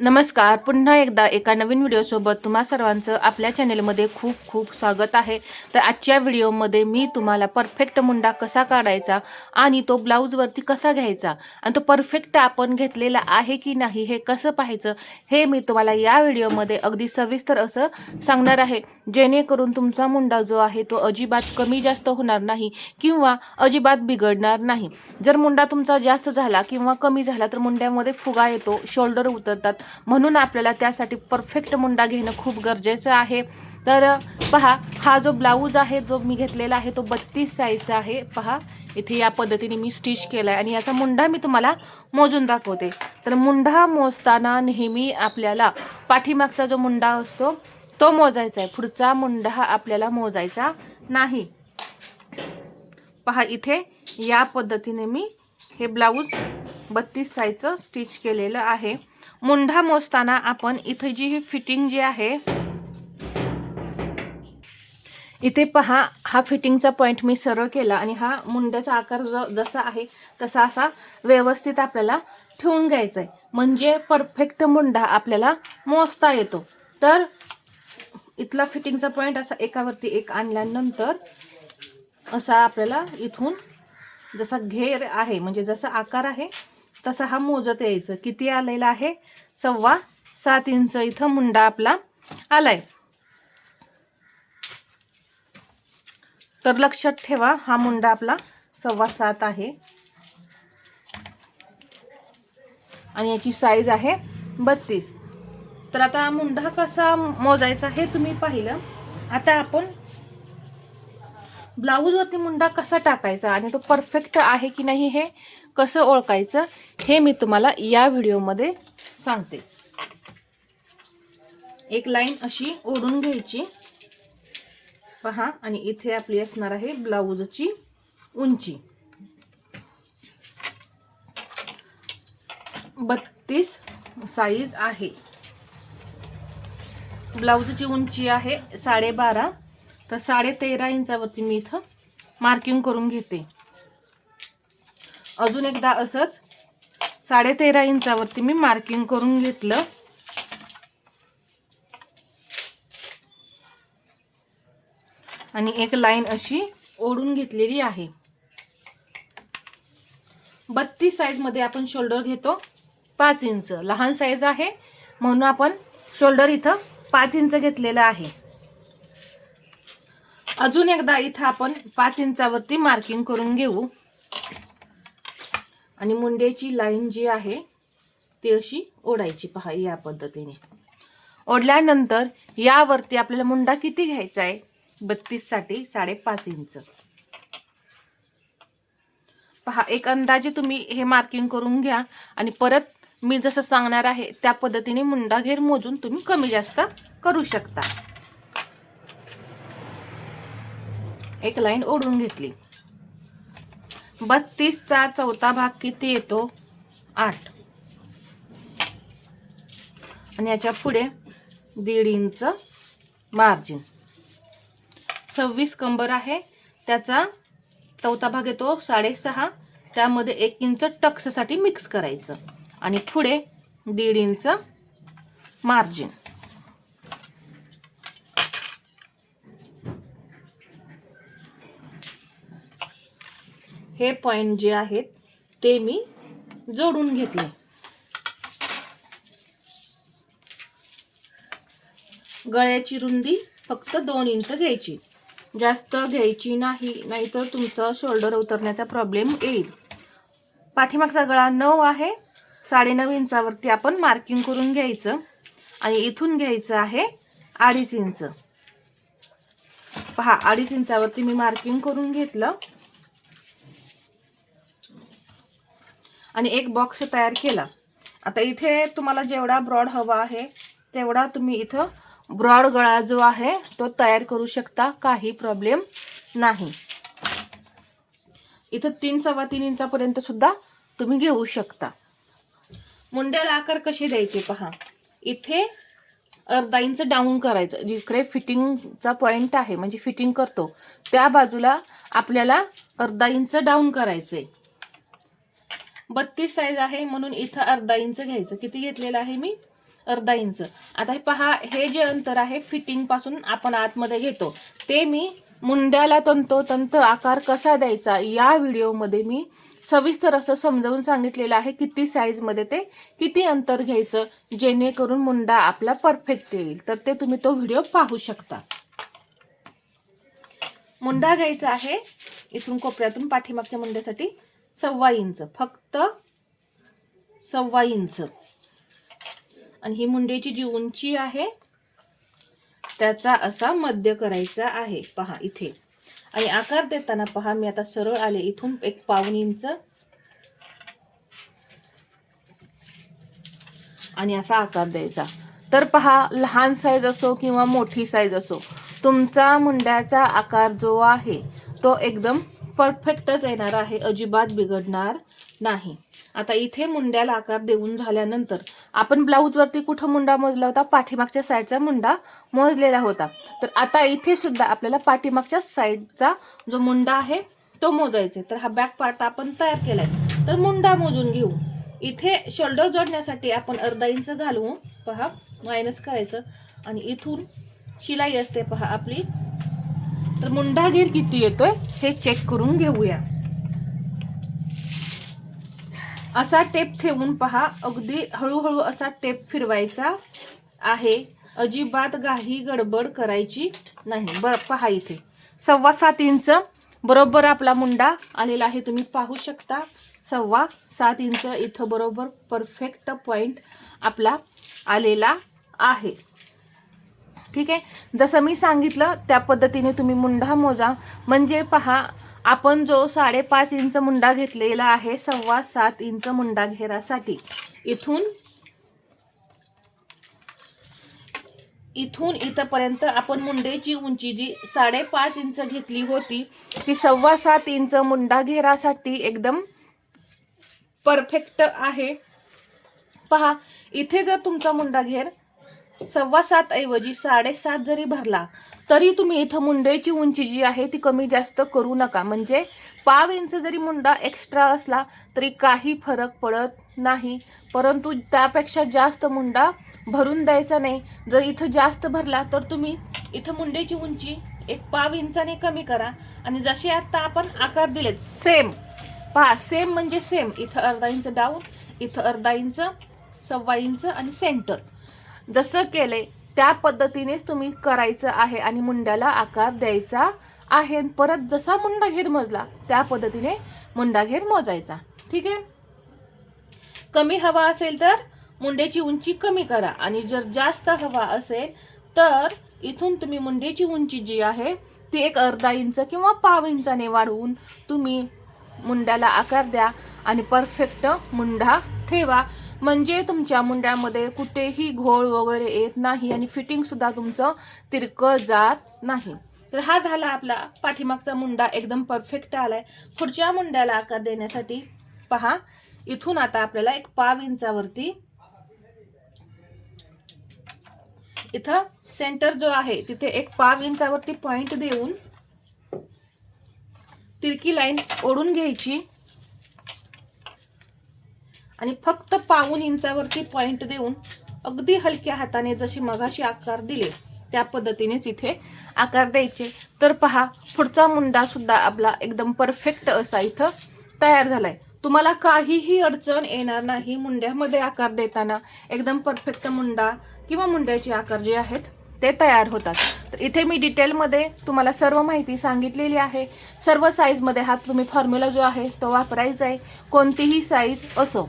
नमस्कार. पुन्हा एकदा एका नवीन व्हिडिओसोबत तुम्हा सर्वांचं आपल्या चॅनेलमध्ये खूप खूप स्वागत आहे. तर आजच्या व्हिडिओमध्ये मी तुम्हाला परफेक्ट मुंडा कसा काढायचा आणि तो ब्लाऊजवरती कसा घ्यायचा आणि तो परफेक्ट आपण घेतलेला आहे की नाही हे कसं पाहायचं हे मी तुम्हाला या व्हिडिओमध्ये अगदी सविस्तर असं सांगणार आहे. जेणेकरून तुमचा मुंडा जो आहे तो अजिबात कमी जास्त होणार नाही किंवा अजिबात बिघडणार नाही. जर मुंडा तुमचा जास्त झाला किंवा कमी झाला तर मुंड्यामध्ये फुगा येतो शोल्डर उतरतात म्हणून आपल्याला त्यासाठी परफेक्ट मुंडा घेणं खूप गरजेचं आहे. तर पहा हा जो ब्लाऊज आहे जो मी घेतलेला आहे तो बत्तीस साईजचा आहे. पहा इथे या पद्धतीने मी स्टिच केला आहे आणि याचा मुंडा मी तुम्हाला मोजून दाखवते. तर मुंडा मोजताना नेहमी आपल्याला पाठीमागचा जो मुंडा असतो तो मोजायचा आहे. पुढचा मुंडा आपल्याला मोजायचा नाही. पहा इथे या पद्धतीने मी हे ब्लाऊज बत्तीस साईजचं स्टिच केलेलं आहे. मुंढा मोजताना आपण इथे जी ही फिटिंग जी आहे इथे पहा हा फिटिंगचा पॉईंट मी सरळ केला आणि हा मुंड्याचा आकार जो जसा आहे तसा असा व्यवस्थित आपल्याला ठेवून घ्यायचा आहे म्हणजे परफेक्ट मुंडा आपल्याला मोजता येतो. तर इथला फिटिंगचा पॉईंट असा एकावरती एक आणल्यानंतर असा आपल्याला इथून जसा घेर आहे म्हणजे जसा आकार आहे तसा हा मोजत यायचं. किती आलेला आहे? सव्वा सात इंच. इथं मुंडा आपला आलाय. तर लक्षात ठेवा हा मुंडा आपला सव्वा सात आहे. आणि याची साईज आहे बत्तीस. तर आता मुंडा कसा मोजायचा हे तुम्ही पाहिलं. आता आपण ब्लाऊजवरती मुंडा कसा टाकायचा आणि तो परफेक्ट आहे की नाही हे कसं ओळखायचं हे मी तुम्हाला या व्हिडिओमध्ये सांगते. एक लाईन अशी ओढून घ्यायची. पहा आणि इथे आपली असणार आहे ब्लाऊजची उंची. बत्तीस साईज आहे. ब्लाऊजची उंची आहे साडेबारा. तर साडे तेरा इंचावरती मी इथं मार्किंग करून घेते. अजून एकदा असंच साडेतेरा इंचावरती मी मार्किंग करून घेतलं. आणि एक लाईन अशी ओढून घेतलेली आहे. बत्तीस साईजमध्ये आपण शोल्डर घेतो पाच इंच. लहान साईज आहे म्हणून आपण शोल्डर इथं पाच इंच घेतलेलं आहे. अजून एकदा इथं आपण पाच इंचावरती मार्किंग करून घेऊ. आणि मुंड्याची लाईन जी आहे ती अशी ओढायची. पहा या पद्धतीने. ओढल्यानंतर यावरती आपल्याला मुंडा किती घ्यायचा आहे? बत्तीससाठी साडेपाच इंच. पहा एक अंदाजे तुम्ही हे मार्किंग करून घ्या आणि परत मी जसं सांगणार आहे त्या पद्धतीने मुंडा घेर मोजून तुम्ही कमी जास्त करू शकता. एक लाईन ओढून घेतली. बत्तीसचा चौथा भाग किती येतो? आठ. आणि याच्यापुढे दीड इंच मार्जिन सव्वीस कंबर आहे त्याचा चौथा भाग येतो साडेसहा त्यामध्ये एक इंच टक्ससाठी मिक्स करायचं. आणि पुढे दीड इंच मार्जिन हे पॉईंट जे आहेत ते मी जोडून घेतले गळ्याची रुंदी फक्त दोन इंच घ्यायची. जास्त घ्यायची नाही नाहीतर तुमचं शोल्डर उतरण्याचा प्रॉब्लेम येईल. पाठीमागचा गळा नऊ आहे साडेनऊ इंचावरती आपण मार्किंग करून घ्यायचं. आणि इथून घ्यायचं आहे अडीच इंच. पहा अडीच इंचावरती मी मार्किंग करून घेतलं. आणि एक बॉक्स तयार केला. आता इथे तुम्हाला जेवढा ब्रॉड हवा आहे तेवढा तुम्ही इथं ब्रॉड गळा जो आहे तो तयार करू शकता. काही प्रॉब्लेम नाही. इथं तीन सव्वा तीन इंचापर्यंत सुद्धा तुम्ही घेऊ शकता. मुंड्याला आकार कसे द्यायचे पहा. इथे अर्धा इंच डाऊन करायचं. जिकडे फिटिंगचा पॉईंट आहे म्हणजे फिटिंग करतो त्या बाजूला आपल्याला अर्धा इंच डाऊन करायचं आहे बत्तीस साईज आहे म्हणून इथं अर्धा इंच घ्यायचं. किती घेतलेलं आहे मी? अर्धा इंच आता हे पहा हे जे अंतर आहे फिटिंगपासून आपण आतमध्ये घेतो. ते मी मुंड्याला तंतोतंत आकार कसा द्यायचा या व्हिडिओमध्ये मी सविस्तर असं समजावून सांगितलेलं आहे किती साईजमध्ये ते किती अंतर घ्यायचं जेणेकरून मुंडा आपला परफेक्ट येईल. तर ते तुम्ही तो व्हिडिओ पाहू शकता. मुंडा घ्यायचा आहे इथून कोपऱ्यातून पाठीमागच्या मुंड्यासाठी. सव्वा इंच फक्त सव्वा इंच. आणि ही मुंडेची जी उंची आहे त्याचा असा मध्य करायचा आहे. पहा इथे. आणि आकार देताना पहा मी आता सरळ आले इथून एक पाऊन इंच. आणि असा आकार द्यायचा. तर पहा लहान साईज असो किंवा मोठी साईज असो तुमचा मुंड्याचा आकार जो आहे तो एकदम परफेक्टच येणार आहे अजिबात बिघडणार नाही. आता इथे मुंड्याला आकार देऊन झाल्यानंतर आपण ब्लाऊजवरती कुठं मुंडा मोजला होता? पाठीमागच्या साईडचा मुंडा मोजलेला होता. तर आता इथे सुद्धा आपल्याला पाठीमागच्या साईडचा जो मुंडा आहे तो मोजायचा तर हा बॅक पार्ट आपण तयार केलाय. तर मुंडा मोजून घेऊ. इथे शोल्डर जोडण्यासाठी आपण अर्धा इंच घालवू पहा मायनस करायचं. आणि इथून शिलाई असते पहा आपली तर मुंडा घेर किती येतोय हे चेक करून घेऊया. असा टेप ठेवून पहा. अगदी हळूहळू असा टेप फिरवायचा आहे. अजिबात गाही गडबड करायची नाही. ब पहा इथे. सव्वा सात इंच बरोबर आपला मुंडा आलेला आहे. तुम्ही पाहू शकता. सव्वा सात इंच इथं बरोबर परफेक्ट पॉईंट आपला आलेला आहे. ठीक आहे? जसं मी सांगितलं त्या पद्धतीने तुम्ही मुंडा मोजा. म्हणजे पहा आपण जो साडेपाच इंच मुंडा घेतलेला आहे सव्वा सात इंच मुंडा घेरासाठी. इथून इथून इथपर्यंत आपण मुंडेची उंची जी साडेपाच इंच घेतली होती ती सव्वा सात इंच मुंडा घेरासाठी एकदम परफेक्ट आहे. पहा इथे जर तुमचा मुंडा घेर सव्वा सात ऐवजी साडेसात जरी भरला तरी तुम्ही इथं मुंडेची उंची जी आहे ती कमी जास्त करू नका. म्हणजे पाव इंच जरी मुंडा एक्स्ट्रा असला तरी काही फरक पडत नाही. परंतु त्यापेक्षा जास्त मुंडा भरून द्यायचा नाही. जर इथं जास्त भरला तर तुम्ही इथं मुंडेची उंची एक पाव इंचाने कमी करा. आणि जसे आता आपण आकार दिलेत सेम पहा सेम म्हणजे सेम इथं अर्धा इंच डाऊन इथं अर्धा इंच सव्वा इंच आणि सेंटर जसं केले त्या पद्धतीनेच तुम्ही करायचं आहे आणि मुंड्याला आकार द्यायचा आहे. परत जसा मुंडा घेर मोजला त्या पद्धतीने मुंडा घेर मोजायचा. ठीक आहे? कमी हवा असेल तर मुंड्याची उंची कमी करा. आणि जर जास्त हवा असेल तर इथून तुम्ही मुंड्याची उंची जी आहे ती एक अर्धा इंच किंवा पाव इंचाने वाढवून तुम्ही मुंड्याला आकार द्या. आणि परफेक्ट मुंडा ठेवा. म्हणजे तुमच्या मुंड्यामध्ये कुठेही घोळ वगैरे येत नाही आणि फिटिंग सुद्धा तुमचं तिरकं जात नाही. तर हा झाला आपला पाठीमागचा मुंडा एकदम परफेक्ट आलाय. पुढच्या मुंड्याला आकार देण्यासाठी पहा इथून आता आपल्याला एक पाव इंचावरती इथं सेंटर जो आहे तिथे एक पाव इंचावरती पॉइंट देऊन तिरकी लाईन ओढून घ्यायची. आणि फक्त पाऊन इंचावरती पॉईंट देऊन अगदी हलक्या हाताने जशी मगाशी आकार दिले त्या पद्धतीनेच इथे आकार द्यायचे. तर पहा पुढचा मुंडा सुद्धा आपला एकदम परफेक्ट असा इथं तयार झालाय. तुम्हाला काहीही अडचण येणार नाही मुंड्यामध्ये आकार देताना. एकदम परफेक्ट मुंडा किंवा मुंड्याचे आकार जे आहेत ते तयार होतात. तर इथे मी डिटेलमध्ये तुम्हाला सर्व माहिती सांगितलेली आहे. सर्व साईजमध्ये हा तुम्ही फॉर्म्युला जो आहे तो वापरायचा आहे. कोणतीही साईज असो.